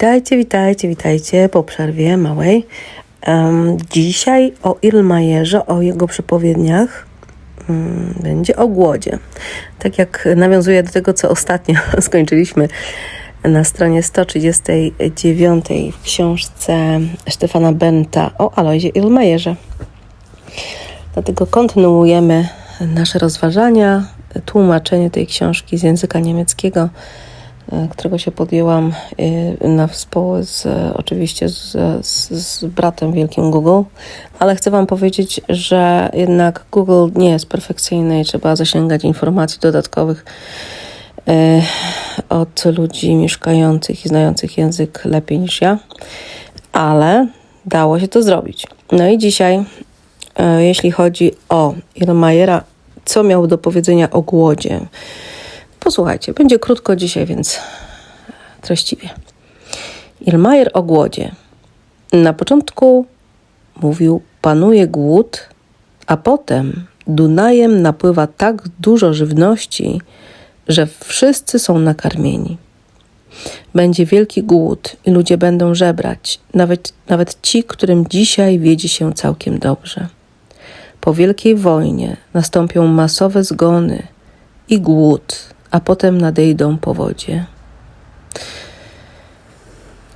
Witajcie, witajcie, witajcie po przerwie małej. Em, dzisiaj o Irlmajerze, o jego przepowiedniach mm, będzie o głodzie. Tak jak nawiązuję do tego, co ostatnio skończyliśmy na stronie 139 w książce Stefana Benta o Alojzie Irlmajerze. Dlatego kontynuujemy nasze rozważania, tłumaczenie tej książki z języka niemieckiego, którego się podjęłam e, na współ z, oczywiście z, z, z bratem wielkim Google, ale chcę Wam powiedzieć, że jednak Google nie jest perfekcyjny i trzeba zasięgać informacji dodatkowych e, od ludzi mieszkających i znających język lepiej niż ja, ale dało się to zrobić. No i dzisiaj E, jeśli chodzi o Irmajera, co miał do powiedzenia o głodzie. Posłuchajcie, będzie krótko dzisiaj, więc treściwie. Irmajer o głodzie. Na początku mówił, panuje głód, a potem Dunajem napływa tak dużo żywności, że wszyscy są nakarmieni. Będzie wielki głód i ludzie będą żebrać, nawet, nawet ci, którym dzisiaj wiedzie się całkiem dobrze. Po wielkiej wojnie nastąpią masowe zgony i głód, a potem nadejdą powodzie.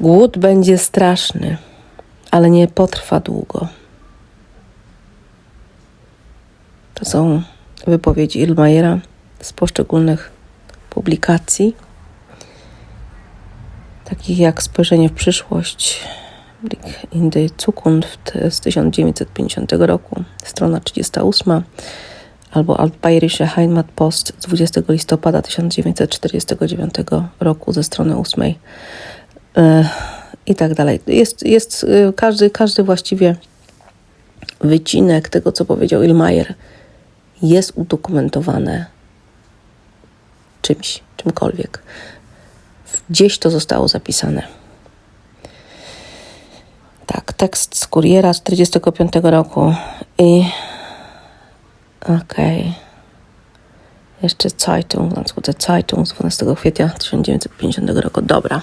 Głód będzie straszny, ale nie potrwa długo. To są wypowiedzi Ilmajera z poszczególnych publikacji, takich jak Spojrzenie w przyszłość, Blick in die Zukunft z 1950 roku, strona 38, albo Altbayerische Heimatpost z 20 listopada 1949 roku ze strony 8 e, i tak dalej. Jest, jest e, każdy, każdy właściwie wycinek tego, co powiedział Ilmajer, jest udokumentowane czymś, czymkolwiek. Gdzieś to zostało zapisane. Tak, tekst z kuriera z 45 roku i okej. Jeszcze Zeitung, Landskute Zeitung z 12 kwietnia 1950 roku. Dobra.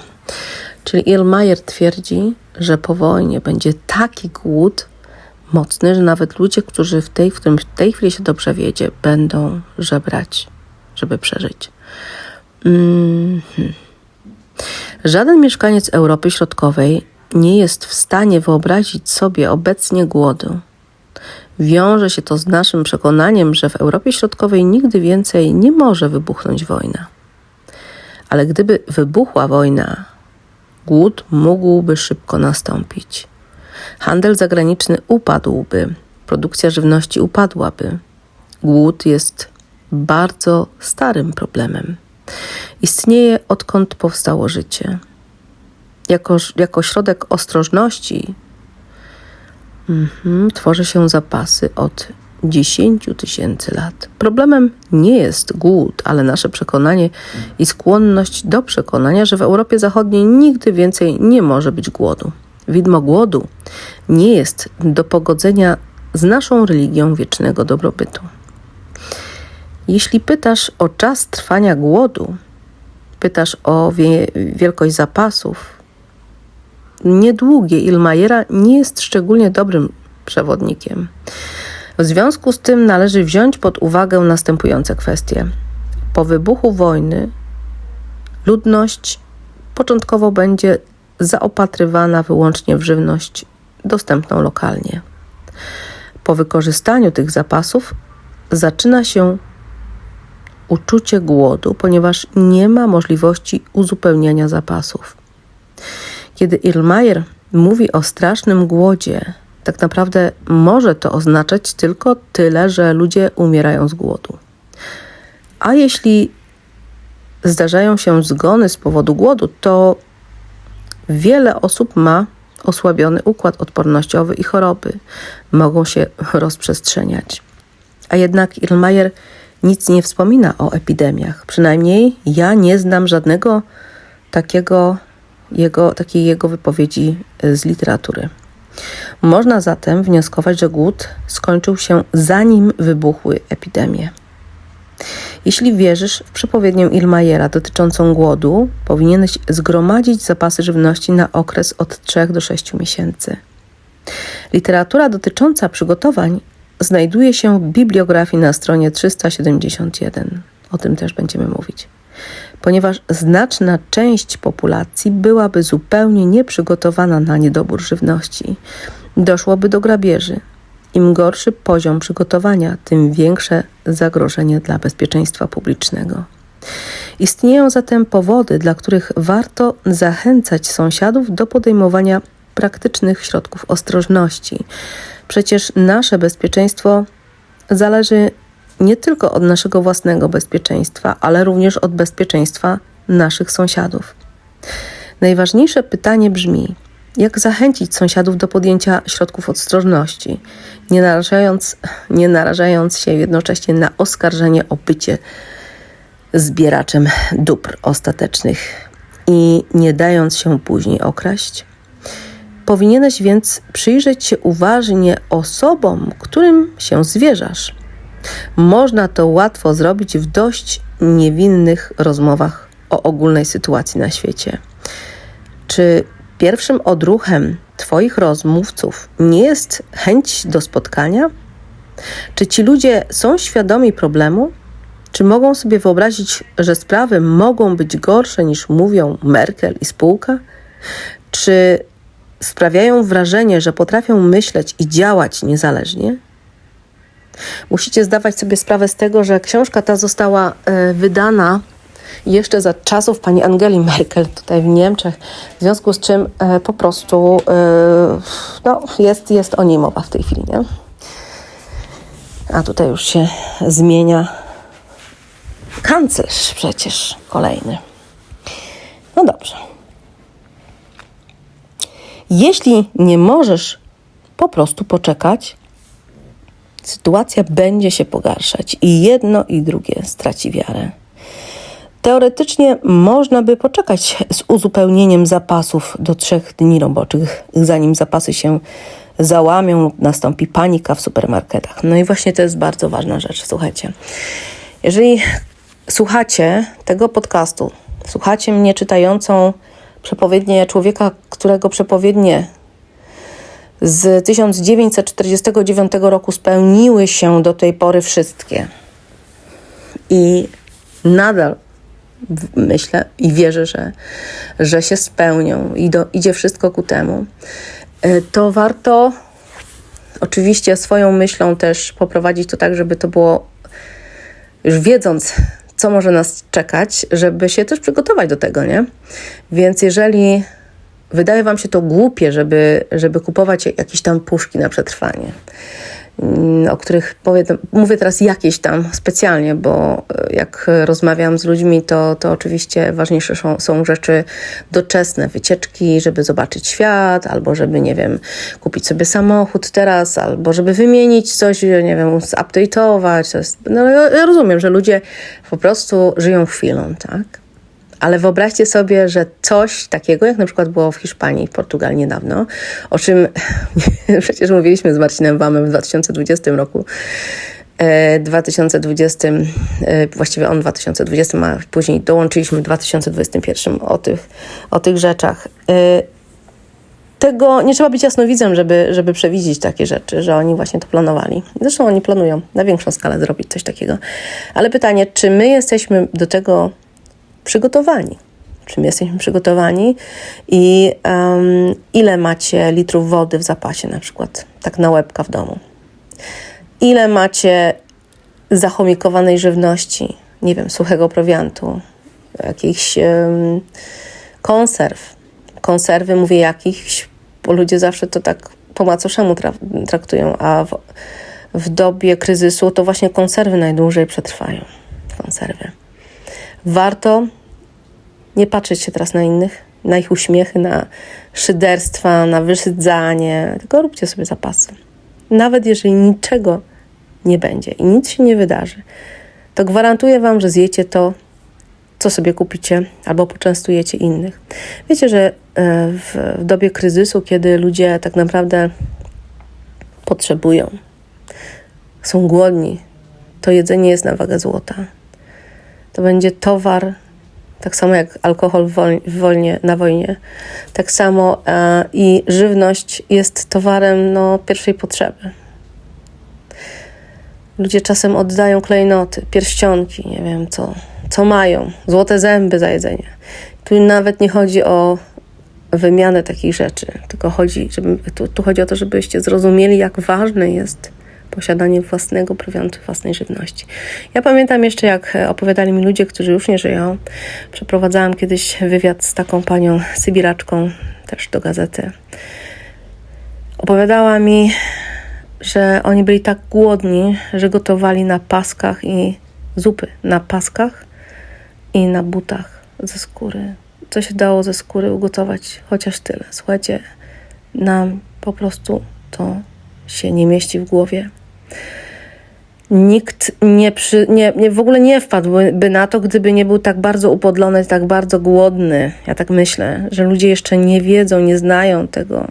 Czyli Ilmajer twierdzi, że po wojnie będzie taki głód mocny, że nawet ludzie, którzy w tej, w którym w tej chwili się dobrze wiedzie, będą żebrać, żeby przeżyć. Mm -hmm. Żaden mieszkaniec Europy Środkowej nie jest w stanie wyobrazić sobie obecnie głodu. Wiąże się to z naszym przekonaniem, że w Europie Środkowej nigdy więcej nie może wybuchnąć wojna. Ale gdyby wybuchła wojna, głód mógłby szybko nastąpić. Handel zagraniczny upadłby, produkcja żywności upadłaby. Głód jest bardzo starym problemem. Istnieje odkąd powstało życie jako, jako środek ostrożności mhm, tworzy się zapasy od 10 tysięcy lat. Problemem nie jest głód, ale nasze przekonanie i skłonność do przekonania, że w Europie Zachodniej nigdy więcej nie może być głodu. Widmo głodu nie jest do pogodzenia z naszą religią wiecznego dobrobytu. Jeśli pytasz o czas trwania głodu, pytasz o wie wielkość zapasów, niedługie Ilmajera nie jest szczególnie dobrym przewodnikiem. W związku z tym należy wziąć pod uwagę następujące kwestie. Po wybuchu wojny ludność początkowo będzie zaopatrywana wyłącznie w żywność dostępną lokalnie. Po wykorzystaniu tych zapasów zaczyna się uczucie głodu, ponieważ nie ma możliwości uzupełniania zapasów. Kiedy Irlmajer mówi o strasznym głodzie, tak naprawdę może to oznaczać tylko tyle, że ludzie umierają z głodu. A jeśli zdarzają się zgony z powodu głodu, to wiele osób ma osłabiony układ odpornościowy i choroby mogą się rozprzestrzeniać. A jednak Irlmajer nic nie wspomina o epidemiach. Przynajmniej ja nie znam żadnego takiego jego, takiej jego wypowiedzi e, z literatury. Można zatem wnioskować, że głód skończył się zanim wybuchły epidemie. Jeśli wierzysz w przepowiednię Ilmajera dotyczącą głodu, powinieneś zgromadzić zapasy żywności na okres od 3 do 6 miesięcy. Literatura dotycząca przygotowań znajduje się w bibliografii na stronie 371. O tym też będziemy mówić. Ponieważ znaczna część populacji byłaby zupełnie nieprzygotowana na niedobór żywności, doszłoby do grabieży. Im gorszy poziom przygotowania, tym większe zagrożenie dla bezpieczeństwa publicznego. Istnieją zatem powody, dla których warto zachęcać sąsiadów do podejmowania praktycznych środków ostrożności. Przecież nasze bezpieczeństwo zależy nie tylko od naszego własnego bezpieczeństwa, ale również od bezpieczeństwa naszych sąsiadów. Najważniejsze pytanie brzmi: jak zachęcić sąsiadów do podjęcia środków ostrożności, nie narażając, nie narażając się jednocześnie na oskarżenie o bycie zbieraczem dóbr ostatecznych i nie dając się później okraść? Powinieneś więc przyjrzeć się uważnie osobom, którym się zwierzasz. Można to łatwo zrobić w dość niewinnych rozmowach o ogólnej sytuacji na świecie. Czy pierwszym odruchem Twoich rozmówców nie jest chęć do spotkania? Czy ci ludzie są świadomi problemu? Czy mogą sobie wyobrazić, że sprawy mogą być gorsze niż mówią Merkel i spółka? Czy sprawiają wrażenie, że potrafią myśleć i działać niezależnie? Musicie zdawać sobie sprawę z tego, że książka ta została e, wydana jeszcze za czasów pani Angeli Merkel tutaj w Niemczech, w związku z czym e, po prostu e, no, jest, jest o niej mowa w tej chwili. Nie? A tutaj już się zmienia kanclerz przecież kolejny. No dobrze. Jeśli nie możesz po prostu poczekać, sytuacja będzie się pogarszać i jedno i drugie straci wiarę. Teoretycznie można by poczekać z uzupełnieniem zapasów do trzech dni roboczych, zanim zapasy się załamią lub nastąpi panika w supermarketach. No i właśnie to jest bardzo ważna rzecz. Słuchajcie, jeżeli słuchacie tego podcastu, słuchacie mnie czytającą przepowiednie człowieka, którego przepowiednie z 1949 roku spełniły się do tej pory wszystkie. I nadal myślę i wierzę, że, że się spełnią i do, idzie wszystko ku temu. E, to warto oczywiście swoją myślą też poprowadzić to tak, żeby to było już wiedząc, co może nas czekać, żeby się też przygotować do tego, nie? Więc jeżeli wydaje Wam się to głupie, żeby, żeby kupować jakieś tam puszki na przetrwanie, mm, o których powiem, mówię teraz jakieś tam specjalnie, bo e, jak rozmawiam z ludźmi, to, to oczywiście ważniejsze są, są rzeczy doczesne, wycieczki, żeby zobaczyć świat, albo żeby, nie wiem, kupić sobie samochód teraz, albo żeby wymienić coś, nie wiem, zupdate'ować. No, ja rozumiem, że ludzie po prostu żyją chwilą, tak? Ale wyobraźcie sobie, że coś takiego, jak na przykład było w Hiszpanii, w Portugalii niedawno, o czym przecież mówiliśmy z Marcinem Wamem w 2020 roku, 2020, e, e, właściwie on 2020, a później dołączyliśmy w 2021 o tych, o tych rzeczach. E, tego nie trzeba być jasnowidzem, żeby, żeby przewidzieć takie rzeczy, że oni właśnie to planowali. Zresztą oni planują na większą skalę zrobić coś takiego. Ale pytanie, czy my jesteśmy do tego przygotowani. Czym jesteśmy przygotowani i um, ile macie litrów wody w zapasie, na przykład, tak na łebka w domu. Ile macie zachomikowanej żywności, nie wiem, suchego prowiantu, jakichś um, konserw. Konserwy mówię jakichś, bo ludzie zawsze to tak po macoszemu tra traktują, a w, w dobie kryzysu to właśnie konserwy najdłużej przetrwają. Konserwy warto nie patrzeć się teraz na innych, na ich uśmiechy, na szyderstwa, na wyszydzanie, tylko róbcie sobie zapasy. Nawet jeżeli niczego nie będzie i nic się nie wydarzy, to gwarantuję Wam, że zjecie to, co sobie kupicie, albo poczęstujecie innych. Wiecie, że e, w, w dobie kryzysu, kiedy ludzie tak naprawdę potrzebują, są głodni, to jedzenie jest na wagę złota. To będzie towar, tak samo jak alkohol w, woj- w wojnie, na wojnie. Tak samo e, i żywność jest towarem no, pierwszej potrzeby. Ludzie czasem oddają klejnoty, pierścionki, nie wiem co, co mają, złote zęby za jedzenie. Tu nawet nie chodzi o wymianę takich rzeczy, tylko chodzi, żeby, tu, tu chodzi o to, żebyście zrozumieli, jak ważne jest posiadanie własnego prowiantu, własnej żywności. Ja pamiętam jeszcze, jak e, opowiadali mi ludzie, którzy już nie żyją. Przeprowadzałam kiedyś wywiad z taką panią Sybiraczką, też do gazety. Opowiadała mi, że oni byli tak głodni, że gotowali na paskach i zupy na paskach i na butach ze skóry. Co się dało ze skóry ugotować, chociaż tyle. Słuchajcie, nam po prostu to się nie mieści w głowie. Nikt nie, przy, nie, nie w ogóle nie wpadłby na to, gdyby nie był tak bardzo upodlony, tak bardzo głodny. Ja tak myślę, że ludzie jeszcze nie wiedzą, nie znają tego,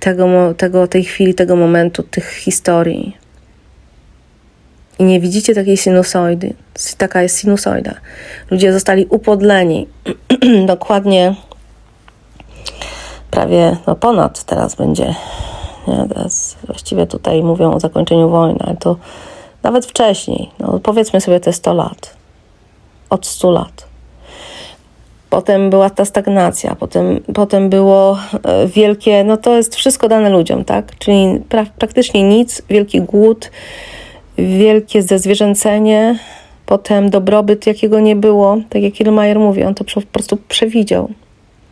tego, tego, tej chwili, tego momentu, tych historii. I nie widzicie takiej sinusoidy. Taka jest sinusoida. Ludzie zostali upodleni. Dokładnie prawie no ponad teraz będzie. Nie, teraz właściwie tutaj mówią o zakończeniu wojny, ale to nawet wcześniej. No powiedzmy sobie te 100 lat. Od 100 lat. Potem była ta stagnacja, potem, potem było e, wielkie, no to jest wszystko dane ludziom, tak? Czyli pra, praktycznie nic, wielki głód, wielkie zezwierzęcenie, potem dobrobyt, jakiego nie było, tak jak Kiermaier mówi, on to po prostu przewidział.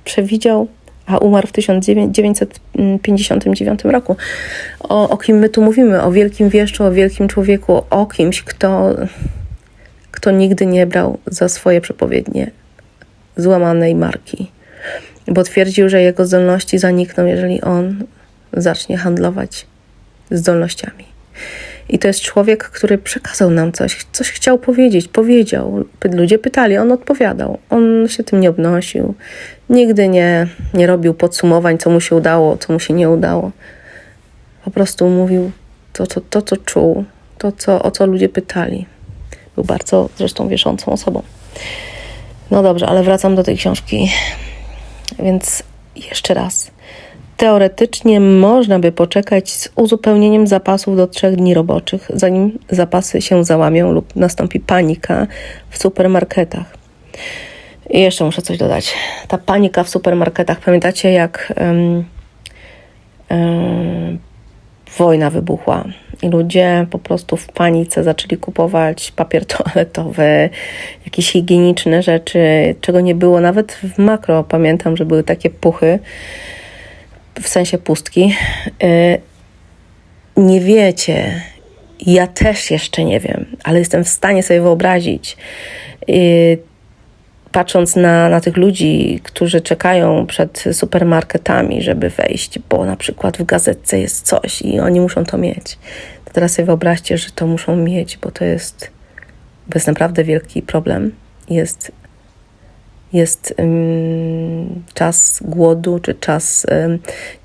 Przewidział, a umarł w 1959 roku. O, o kim my tu mówimy? O wielkim wieszczu, o wielkim człowieku, o kimś, kto, kto nigdy nie brał za swoje przepowiednie złamanej marki, bo twierdził, że jego zdolności zanikną, jeżeli on zacznie handlować zdolnościami. I to jest człowiek, który przekazał nam coś, coś chciał powiedzieć, powiedział. Ludzie pytali, on odpowiadał. On się tym nie obnosił. Nigdy nie, nie robił podsumowań, co mu się udało, co mu się nie udało. Po prostu mówił to, to, to co czuł, to, co, o co ludzie pytali. Był bardzo zresztą wierzącą osobą. No dobrze, ale wracam do tej książki. Więc jeszcze raz. Teoretycznie można by poczekać z uzupełnieniem zapasów do trzech dni roboczych, zanim zapasy się załamią lub nastąpi panika w supermarketach. I jeszcze muszę coś dodać. Ta panika w supermarketach, pamiętacie jak em, em, wojna wybuchła i ludzie po prostu w panice zaczęli kupować papier toaletowy, jakieś higieniczne rzeczy, czego nie było nawet w makro. Pamiętam, że były takie puchy, w sensie pustki. Y, Nie wiecie, ja też jeszcze nie wiem, ale jestem w stanie sobie wyobrazić, y, patrząc na, na tych ludzi, którzy czekają przed supermarketami, żeby wejść, bo na przykład w gazetce jest coś i oni muszą to mieć. To teraz sobie wyobraźcie, że to muszą mieć, bo to jest, bo jest naprawdę wielki problem. Jest, jest czas głodu, czy czas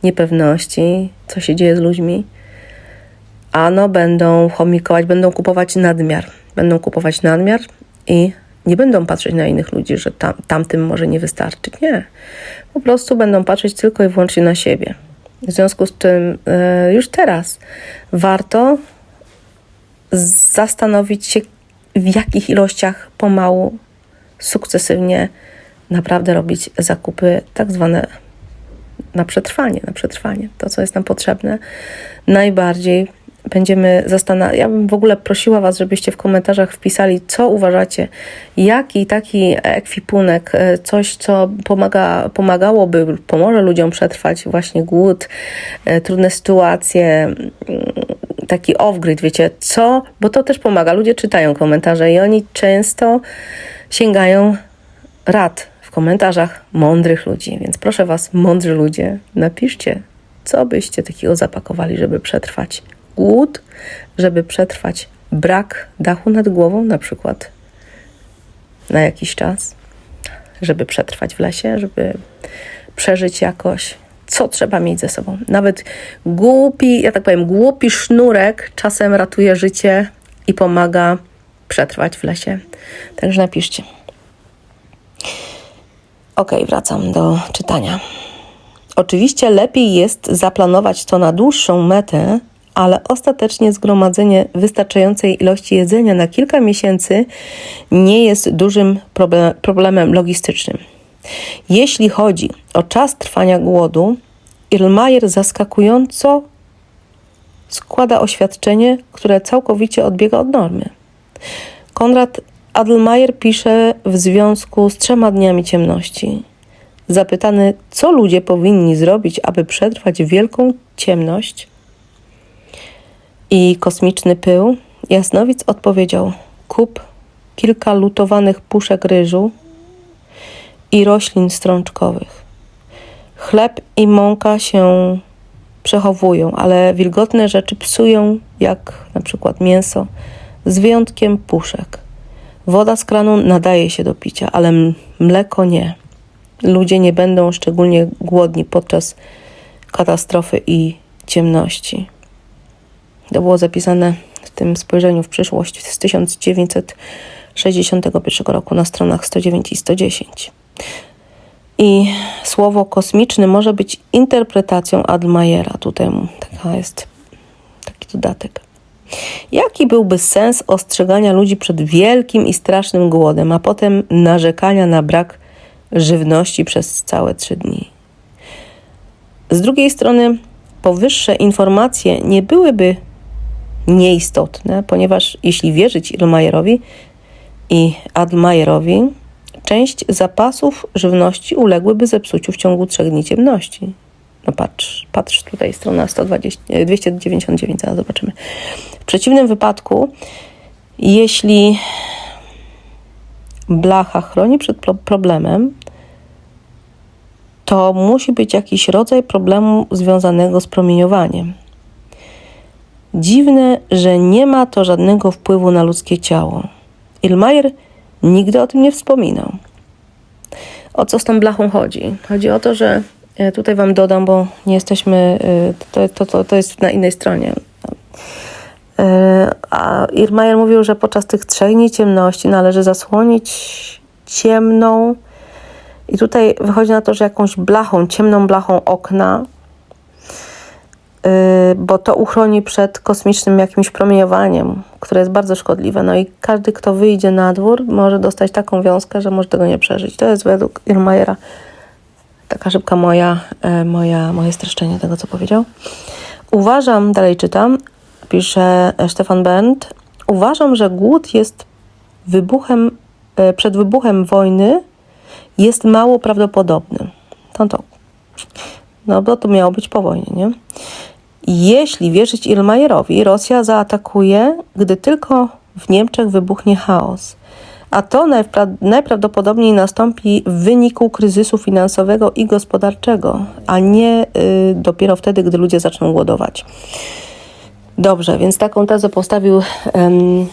niepewności, co się dzieje z ludźmi. Ano będą chomikować, będą kupować nadmiar. Będą kupować nadmiar i nie będą patrzeć na innych ludzi, że tam, tamtym może nie wystarczyć. Nie. Po prostu będą patrzeć tylko i wyłącznie na siebie. W związku z czym e, już teraz warto zastanowić się, w jakich ilościach pomału, sukcesywnie naprawdę robić zakupy tak zwane na przetrwanie, na przetrwanie. To, co jest nam potrzebne, najbardziej będziemy zastanawiać. Ja bym w ogóle prosiła Was, żebyście w komentarzach wpisali, co uważacie, jaki taki ekwipunek, e, coś, co pomaga, pomagałoby, pomoże ludziom przetrwać właśnie głód, e, trudne sytuacje, mm, taki off-grid, wiecie, co, bo to też pomaga. Ludzie czytają komentarze i oni często sięgają rad komentarzach mądrych ludzi. Więc proszę Was, mądrzy ludzie, napiszcie, co byście takiego zapakowali, żeby przetrwać głód, żeby przetrwać brak dachu nad głową, na przykład na jakiś czas, żeby przetrwać w lesie, żeby przeżyć jakoś. Co trzeba mieć ze sobą? Nawet głupi, ja tak powiem, głupi sznurek czasem ratuje życie i pomaga przetrwać w lesie. Także napiszcie. Ok, wracam do czytania. Oczywiście lepiej jest zaplanować to na dłuższą metę, ale ostatecznie zgromadzenie wystarczającej ilości jedzenia na kilka miesięcy nie jest dużym proble- problemem logistycznym. Jeśli chodzi o czas trwania głodu, Irlmajer zaskakująco składa oświadczenie, które całkowicie odbiega od normy. Konrad Adelmajer pisze w związku z trzema dniami ciemności. Zapytany, co ludzie powinni zrobić, aby przetrwać wielką ciemność i kosmiczny pył, Jasnowic odpowiedział: Kup kilka lutowanych puszek ryżu i roślin strączkowych. Chleb i mąka się przechowują, ale wilgotne rzeczy psują, jak na przykład mięso, z wyjątkiem puszek. Woda z kranu nadaje się do picia, ale mleko nie. Ludzie nie będą szczególnie głodni podczas katastrofy i ciemności. To było zapisane w tym spojrzeniu w przyszłość z 1961 roku na stronach 109 i 110. I słowo kosmiczny może być interpretacją Admajera. Tutaj taka jest taki dodatek. Jaki byłby sens ostrzegania ludzi przed wielkim i strasznym głodem, a potem narzekania na brak żywności przez całe trzy dni? Z drugiej strony, powyższe informacje nie byłyby nieistotne, ponieważ jeśli wierzyć Irmajerowi i Admajerowi, część zapasów żywności uległyby zepsuciu w ciągu trzech dni ciemności. No patrz, patrz tutaj, strona 120, 299, zaraz zobaczymy. W przeciwnym wypadku, jeśli blacha chroni przed problemem, to musi być jakiś rodzaj problemu związanego z promieniowaniem. Dziwne, że nie ma to żadnego wpływu na ludzkie ciało. Ilmajer nigdy o tym nie wspominał. O co z tą blachą chodzi? Chodzi o to, że e, tutaj Wam dodam, bo nie jesteśmy, e, to, to, to, to jest na innej stronie. E, a Irmajer mówił, że podczas tych trzech dni ciemności należy zasłonić ciemną i tutaj wychodzi na to, że jakąś blachą, ciemną blachą okna bo to uchroni przed kosmicznym jakimś promieniowaniem, które jest bardzo szkodliwe. No i każdy, kto wyjdzie na dwór, może dostać taką wiązkę, że może tego nie przeżyć. To jest według Irmajera taka szybka moja, e, moja, moje streszczenie tego, co powiedział. Uważam, dalej czytam, pisze Stefan Berndt, uważam, że głód jest wybuchem, e, przed wybuchem wojny jest mało prawdopodobny. To to. No bo to miało być po wojnie, nie? Jeśli wierzyć Ilmajerowi, Rosja zaatakuje, gdy tylko w Niemczech wybuchnie chaos. A to najpra- najprawdopodobniej nastąpi w wyniku kryzysu finansowego i gospodarczego, a nie y, dopiero wtedy, gdy ludzie zaczną głodować. Dobrze, więc taką tezę postawił um,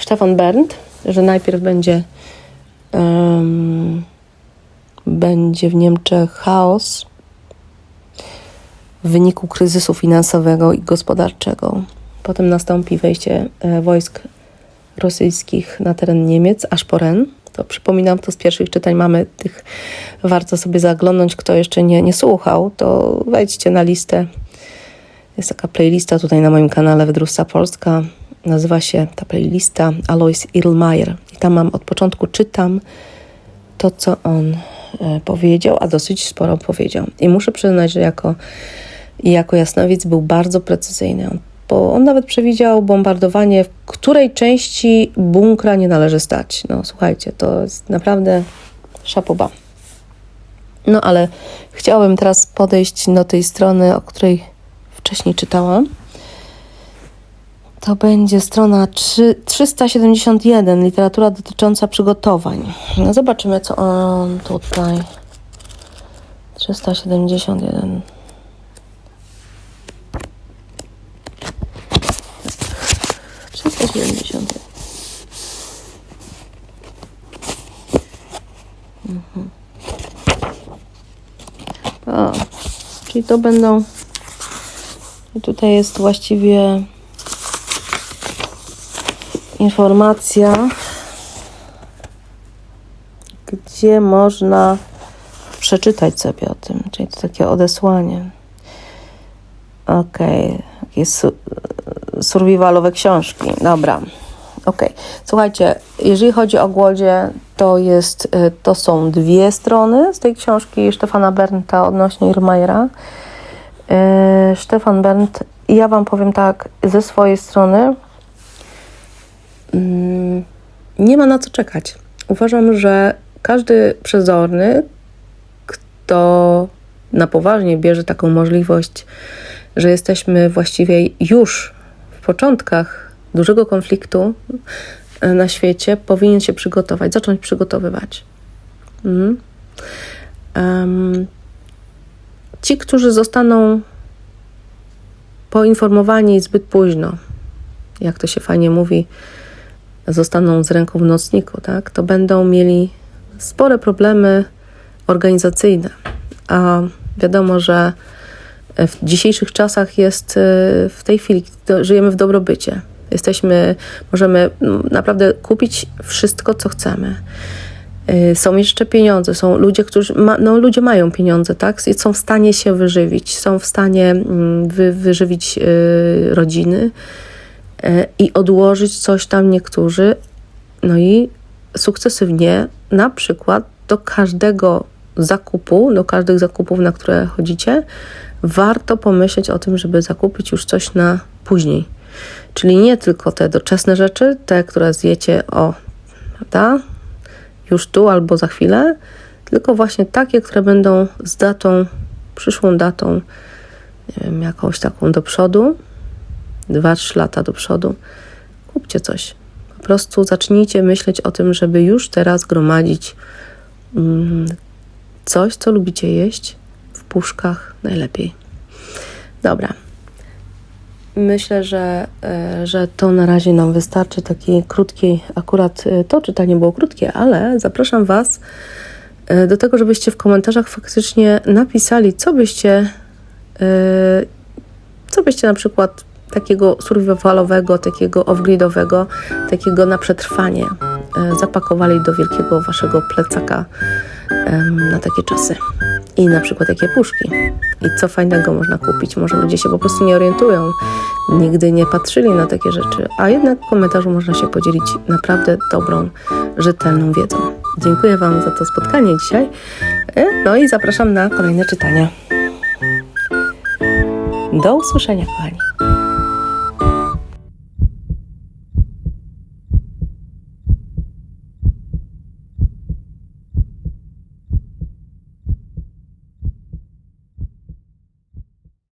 Stefan Berndt, że najpierw będzie, um, będzie w Niemczech chaos, w wyniku kryzysu finansowego i gospodarczego. Potem nastąpi wejście e, wojsk rosyjskich na teren Niemiec, aż po Ren. To przypominam, to z pierwszych czytań mamy tych, warto sobie zaglądnąć, kto jeszcze nie, nie słuchał, to wejdźcie na listę. Jest taka playlista tutaj na moim kanale Wydrówca Polska. Nazywa się ta playlista Alois Irlmayer. I tam mam od początku czytam to, co on e, powiedział, a dosyć sporo powiedział. I muszę przyznać, że jako jako jasnowic był bardzo precyzyjny. Bo on nawet przewidział bombardowanie, w której części bunkra nie należy stać. No słuchajcie, to jest naprawdę szapoba. No ale chciałabym teraz podejść do tej strony, o której wcześniej czytałam. To będzie strona 3, 371, literatura dotycząca przygotowań. No zobaczymy, co on tutaj. 371. 370. Mhm. O, czyli to będą. Tutaj jest właściwie informacja, gdzie można przeczytać sobie o tym, czyli to takie odesłanie. Okej, su- survivalowe książki. Dobra. Okej. Słuchajcie, jeżeli chodzi o głodzie, to jest, y, to są dwie strony z tej książki Stefana Bernta odnośnie Irmajera. Y, Stefan Bernd, ja wam powiem tak, ze swojej strony mm, nie ma na co czekać. Uważam, że każdy przezorny, kto na poważnie bierze taką możliwość, że jesteśmy właściwie już początkach dużego konfliktu e, na świecie, powinien się przygotować, zacząć przygotowywać. Mhm. Em, ci, którzy zostaną poinformowani zbyt późno, jak to się fajnie mówi, zostaną z ręką w nocniku, tak, to będą mieli spore problemy organizacyjne. A wiadomo, że w dzisiejszych czasach jest e, w tej chwili, żyjemy w dobrobycie. Jesteśmy, możemy naprawdę kupić wszystko, co chcemy. Y, Są jeszcze pieniądze, są ludzie, którzy ma, no, ludzie mają pieniądze, tak? Są w stanie się wyżywić, są w stanie wy, wyżywić y, rodziny i odłożyć coś tam niektórzy. No i sukcesywnie, na przykład do każdego zakupu, do każdych zakupów, na które chodzicie, warto pomyśleć o tym, żeby zakupić już coś na później. Czyli nie tylko te doczesne rzeczy, te, które zjecie o, prawda? już tu albo za chwilę, tylko właśnie takie, które będą z datą, przyszłą datą, nie wiem, jakąś taką do przodu, 2-3 lata do przodu. Kupcie coś. Po prostu zacznijcie myśleć o tym, żeby już teraz gromadzić mm, coś, co lubicie jeść puszkach najlepiej. Dobra. Myślę, że, e, że to na razie nam wystarczy. Taki krótki, akurat e, to czytanie było krótkie, ale zapraszam Was e, do tego, żebyście w komentarzach faktycznie napisali, co byście, co byście na przykład takiego survivalowego, takiego off-gridowego, takiego na przetrwanie zapakowali do wielkiego Waszego plecaka na takie czasy. I na przykład jakie puszki. I co fajnego można kupić. Może ludzie się po prostu nie orientują, nigdy nie patrzyli na takie rzeczy, a jednak w komentarzu można się podzielić naprawdę dobrą, rzetelną wiedzą. Dziękuję Wam za to spotkanie dzisiaj. E, No i zapraszam na kolejne czytania. Do usłyszenia, kochani.